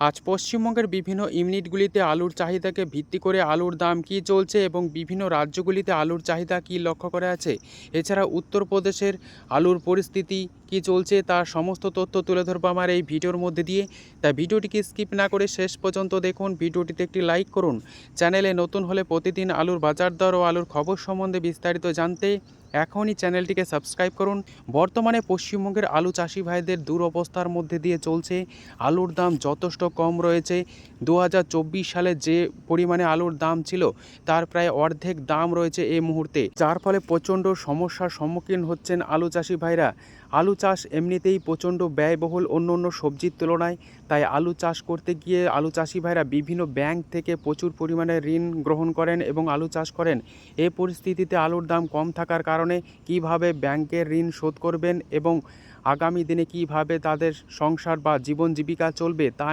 আজ পশ্চিমবঙ্গের বিভিন্ন ইউনিটগুলিতে আলুর চাহিদাকে ভিত্তি করে আলুর দাম কী চলছে এবং বিভিন্ন রাজ্যগুলিতে আলুর চাহিদা কী লক্ষ্য করা আছে? এছাড়া উত্তরপ্রদেশের আলুর পরিস্থিতি কী চলছে তার সমস্ত তথ্য তুলে ধরবো আমার এই ভিডিওর মধ্যে দিয়ে। তাই ভিডিওটিকে স্কিপ না করে শেষ পর্যন্ত দেখুন, ভিডিওটিতে একটি লাইক করুন। চ্যানেলে নতুন হলে প্রতিদিন আলুর বাজার দর ও আলুর খবর সম্বন্ধে বিস্তারিত জানতে এখনই চ্যানেলটিকে সাবস্ক্রাইব করুন। বর্তমানে পশ্চিমবঙ্গের আলু চাষি ভাইদের দুরবস্থার মধ্যে দিয়ে চলছে। আলুর দাম যথেষ্ট কম রয়েছে। দু হাজার চব্বিশ সালে যে পরিমাণে আলুর দাম ছিল, তার প্রায় অর্ধেক দাম রয়েছে এই মুহূর্তে। যার ফলে প্রচণ্ড সমস্যার সম্মুখীন হচ্ছেন আলু চাষি ভাইরা। আলু চাষ এমনিতেই প্রচণ্ড ব্যয়বহুল অন্য অন্য সবজির তুলনায়। তাই আলু চাষ করতে গিয়ে আলু চাষি ভাইরা বিভিন্ন ব্যাংক থেকে প্রচুর পরিমাণে ঋণ গ্রহণ করেন এবং আলু চাষ করেন। এ পরিস্থিতিতে আলুর দাম কম থাকার কারণে কীভাবে ব্যাংকের ঋণ শোধ করবেন এবং আগামী দিনে কীভাবে তাদের সংসার বা জীবন জীবিকা চলবে তা